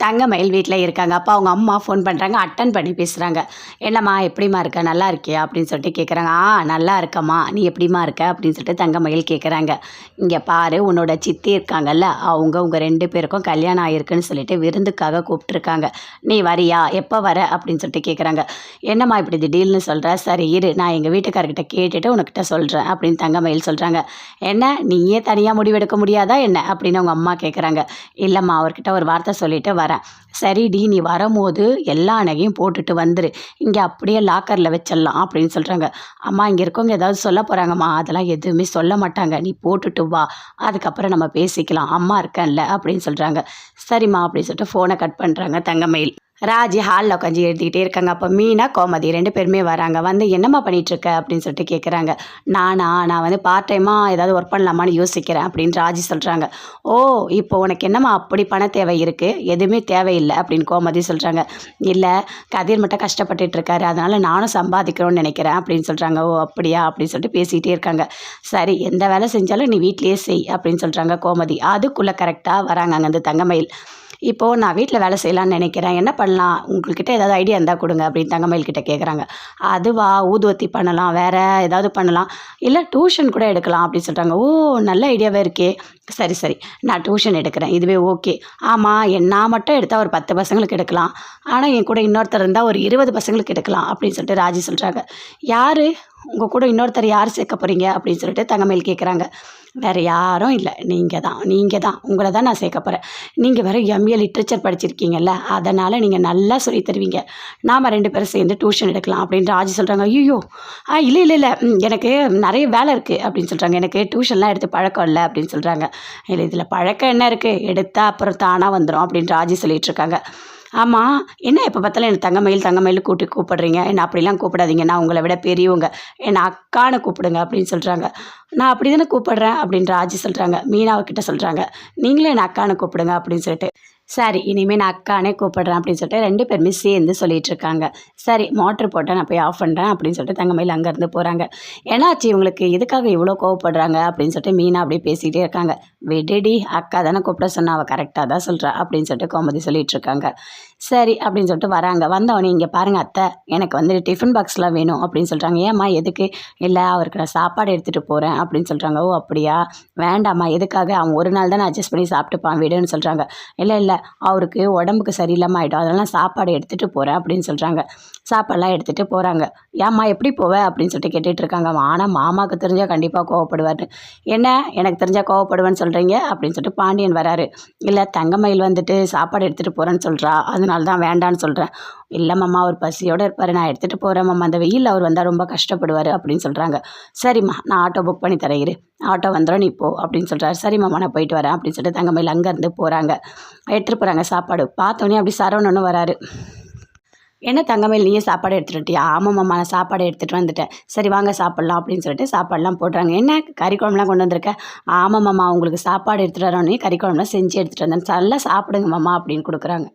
தங்கமயில் வீட்டில் இருக்காங்க. அப்போ அவங்க அம்மா ஃபோன் பண்ணுறாங்க அட்டன் பண்ணி பேசுகிறாங்க என்னம்மா எப்படிம்மா இருக்க? நல்லா இருக்கியா? அப்படின்னு சொல்லிட்டு கேட்குறாங்க ஆ நல்லா இருக்கம்மா. நீ எப்படிம்மா இருக்க? அப்படின்னு சொல்லிட்டு தங்கமயில் கேட்குறாங்க இங்கே பாரு உன்னோட சித்தி இருக்காங்கல்ல. அவங்க உங்கள் ரெண்டு பேருக்கும் கல்யாணம் ஆயிருக்குன்னு சொல்லிட்டு விருந்துக்காக கூப்பிட்ருக்காங்க நீ வரியா? எப்போ வர? அப்படின்னு சொல்லிட்டு கேட்குறாங்க என்னம்மா இப்படி திடீர்னு சொல்கிற சரி இரு. நான் எங்கள் வீட்டுக்காரர்கிட்ட கேட்டுட்டு உனக்கிட்ட சொல்கிறேன் அப்படின்னு தங்கமயில் சொல்கிறாங்க என்ன? நீயே தனியாக முடிவெடுக்க முடியாதா என்ன? அப்படின்னு அவங்க அம்மா கேட்குறாங்க இல்லைம்மா அவர்கிட்ட ஒரு வார்த்தை சொல்லிவிட்டு வர வரேன் சரிடி நீ வரும்போது எல்லா நகையும் போட்டுட்டு வந்துரு. இங்கே அப்படியே லாக்கரில் வச்சிடலாம் அப்படின்னு சொல்கிறாங்க அம்மா இங்கே இருக்கவங்க ஏதாவது சொல்ல போகிறாங்கம்மா அதெல்லாம் எதுவுமே சொல்ல மாட்டாங்க. நீ போட்டுட்டு வா. அதுக்கப்புறம் நம்ம பேசிக்கலாம். அம்மா இருக்கேன்ல அப்படின்னு சொல்கிறாங்க சரிம்மா அப்படின்னு சொல்லிட்டு ஃபோனை கட் பண்ணுறாங்க தங்கமயில். ராஜி ஹாலில் உட்காந்து எழுதிக்கிட்டே இருக்காங்க. அப்போ மீனா கோமதி ரெண்டு பேருமே வராங்க. வந்து என்னம்மா பண்ணிகிட்ருக்க அப்படின்னு சொல்லிட்டு கேட்குறாங்க நானா நான் வந்து பார்ட் டைமாக ஏதாவது ஒர்க் பண்ணலாமான்னு யோசிக்கிறேன் அப்படின்னு ராஜி சொல்கிறாங்க ஓ இப்போ உனக்கு என்னம்மா அப்படி பண தேவை இருக்குது எதுவுமே தேவையில்லை அப்படின்னு கோமதி சொல்கிறாங்க இல்லை கதிர் மட்டும் கஷ்டப்பட்டுட்டு இருக்காரு. அதனால் நானும் சம்பாதிக்கிறோன்னு நினைக்கிறேன் அப்படின்னு சொல்கிறாங்க ஓ அப்படியா? அப்படின்னு சொல்லிட்டு பேசிக்கிட்டே இருக்காங்க. சரி எந்த வேலை செஞ்சாலும் நீ வீட்லேயே செய் அப்படின்னு சொல்கிறாங்க கோமதி. அதுக்குள்ளே கரெக்டாக வராங்க அங்கே அந்த தங்கமயில். இப்போது நான் வீட்டில் வேலை செய்யலான்னு நினைக்கிறேன். என்ன பண்ணலாம்? உங்கள்கிட்ட ஏதாவது ஐடியா இருந்தால் கொடுங்க அப்படின்னு தங்கமயில் கிட்ட கேட்குறாங்க அதுவா? ஊதுவத்தி பண்ணலாம். வேறு ஏதாவது பண்ணலாம். இல்லை டியூஷன் கூட எடுக்கலாம் அப்படின்னு சொல்கிறாங்க ஓ நல்ல ஐடியாவே இருக்கே. சரி சரி. நான் டியூஷன் எடுக்கிறேன். இதுவே ஓகே ஆமாம் நான் மட்டும் எடுத்தால் ஒரு பத்து பசங்களுக்கு எடுக்கலாம். ஆனால் என் கூட இன்னொருத்தர் இருந்தால் ஒரு இருபது பசங்களுக்கு எடுக்கலாம் அப்படின்னு சொல்லிட்டு ராஜி சொல்கிறாங்க யார்? உங்கள் கூட இன்னொருத்தர் யார் சேர்க்க போகிறீங்க அப்படின்னு சொல்லிட்டு தங்கமேல் கேட்குறாங்க வேறு யாரும் இல்லை. நீங்கள் தான் நீங்கள் தான் உங்களை தான் நான் சேர்க்க போகிறேன் நீங்கள் வேறு எம்ஏ லிட்ரேச்சர் படிச்சிருக்கீங்கல்ல அதனால் நீங்கள் நல்லா சொல்லி தருவீங்க. நாம் ரெண்டு பேரும் சேர்ந்து டியூஷன் எடுக்கலாம் அப்படின்னு ராஜி சொல்கிறாங்க ஐயோ ஆ இல்லை இல்லை இல்லை. எனக்கு நிறைய வேலை இருக்குது அப்படின்னு சொல்கிறாங்க எனக்கு டியூஷன்லாம் எடுத்து பழக்கம் இல்லை அப்படின்னு சொல்கிறாங்க இல்லை இதில் பழக்கம் என்ன இருக்குது எடுத்தால் அப்புறம் தானாக வந்துடும் அப்படின்னு ராஜி சொல்லிகிட்ருக்காங்க இருக்காங்க. ஆமாம் என்ன எப்போ பார்த்தாலும் எனக்கு தங்கமயில் தங்கமயில் கூட்டி கூப்பிடுறீங்க? என்ன அப்படிலாம் கூப்பிடாதீங்க. நான் உங்களை விட பெரியவங்க. என்னை அக்கான்னு கூப்பிடுங்க அப்படின்னு சொல்கிறாங்க நான் அப்படி தானே கூப்பிடுறேன் அப்படின்னு ராஜி சொல்கிறாங்க மீனாவுக்கிட்ட சொல்கிறாங்க நீங்களும் என்னை அக்கான்னு கூப்பிடுங்க அப்படின்னு சொல்லிட்டு. சரி இனிமேல் நான் அக்கானே கூப்பிடுறேன் அப்படின்னு சொல்லிட்டு ரெண்டு பேருமே சேர்ந்து சொல்லிட்டு இருக்காங்க சரி மோட்ரு போட்டால் நான் போய் ஆஃப் பண்ணுறேன் அப்படின்னு சொல்லிட்டு தங்கமயில் அங்கேருந்து போகிறாங்க ஏன்னாச்சு இவங்களுக்கு? எதுக்காக இவ்வளோ கோவப்படுறாங்க? அப்படின்னு சொல்லிட்டு மீனா அப்படியே பேசிகிட்டே இருக்காங்க. விடுடி அக்கா தானே கூப்பிட சொன்னா அவள் கரெக்டாக தான் சொல்கிறா அப்படின்னு சொல்லிட்டு கோமதி சொல்லிட்டு இருக்காங்க சரி அப்படின்னு சொல்லிட்டு வராங்க. வந்தவொடனே இங்கே பாருங்கள் அத்தை எனக்கு வந்து டிஃபன் பாக்ஸ்லாம் வேணும் அப்படின்னு சொல்கிறாங்க ஏம்மா எதுக்கு? இல்லை அவருக்கு நான் சாப்பாடு எடுத்துகிட்டு போகிறேன் அப்படின்னு சொல்கிறாங்க ஓ அப்படியா? வேண்டாம்மா எதுக்காக? அவன் ஒரு நாள் தான் அட்ஜஸ்ட் பண்ணி சாப்பிட்டுப்பான் விடுன்னு சொல்கிறாங்க இல்லை இல்லை அவருக்கு உடம்புக்கு சரியில்லாமல் ஆகிடும் அதெல்லாம் சாப்பாடு எடுத்துகிட்டு போகிறேன் அப்படின்னு சொல்கிறாங்க சாப்பாடெல்லாம் எடுத்துகிட்டு போகிறாங்க ஏம்மா எப்படி போவ? அப்படின்னு சொல்லிட்டு கேட்டுட்டு இருக்காங்க. ஆனால் மாமாவுக்கு தெரிஞ்சால் கண்டிப்பாக கோவப்படுவார். என்ன? எனக்கு தெரிஞ்சால் கோவப்படுவேன்னு சொல்கிறீங்க அப்படின்னு சொல்லிட்டு பாண்டியன் வராரு. இல்லை தங்கமயில் வந்துட்டு சாப்பாடு எடுத்துகிட்டு போகிறேன்னு சொல்கிறா அதனால தான் வேண்டான்னு சொல்கிறேன் இல்லை மாமா அவர் பசியோடு இருப்பார். நான் எடுத்துகிட்டு போகிறேன் மாமா. அந்த வெயில் அவர் வந்தால் ரொம்ப கஷ்டப்படுவார் அப்படின்னு சொல்கிறாங்க சரிம்மா நான் ஆட்டோ புக் பண்ணி தரையிரு ஆட்டோ வந்துடும் நீ போ அப்படின்னு சொல்கிறாரு சரி மாமா நான் போயிட்டு வரேன் அப்படின்னு சொல்லிட்டு தங்கமயில் அங்கேருந்து போகிறாங்க எடுத்துகிட்டு போகிறாங்க சாப்பாடு. பார்த்தோன்னே அப்படி சரவணன்னு வராரு. என்ன தங்கமேல் நீயே சாப்பாடு எடுத்துகிட்டு ஆமாம்மா ஆமாம் நான் சாப்பாடு எடுத்துகிட்டு வந்துட்டேன். சரி வாங்க சாப்பிட்லாம் அப்படின்னு சொல்லிட்டு சாப்பாடுலாம் போடுறாங்க என்ன? கறி குழம்புலாம் கொண்டு வந்திருக்க? ஆமாம் மாமா உங்களுக்கு சாப்பாடு எடுத்துகிட்டு வரோன்னே கறி குழம்புலாம் செஞ்சு எடுத்துகிட்டு வந்தேன். நல்லா சாப்பிடுங்க மாமா அப்படின்னு கொடுக்குறாங்க.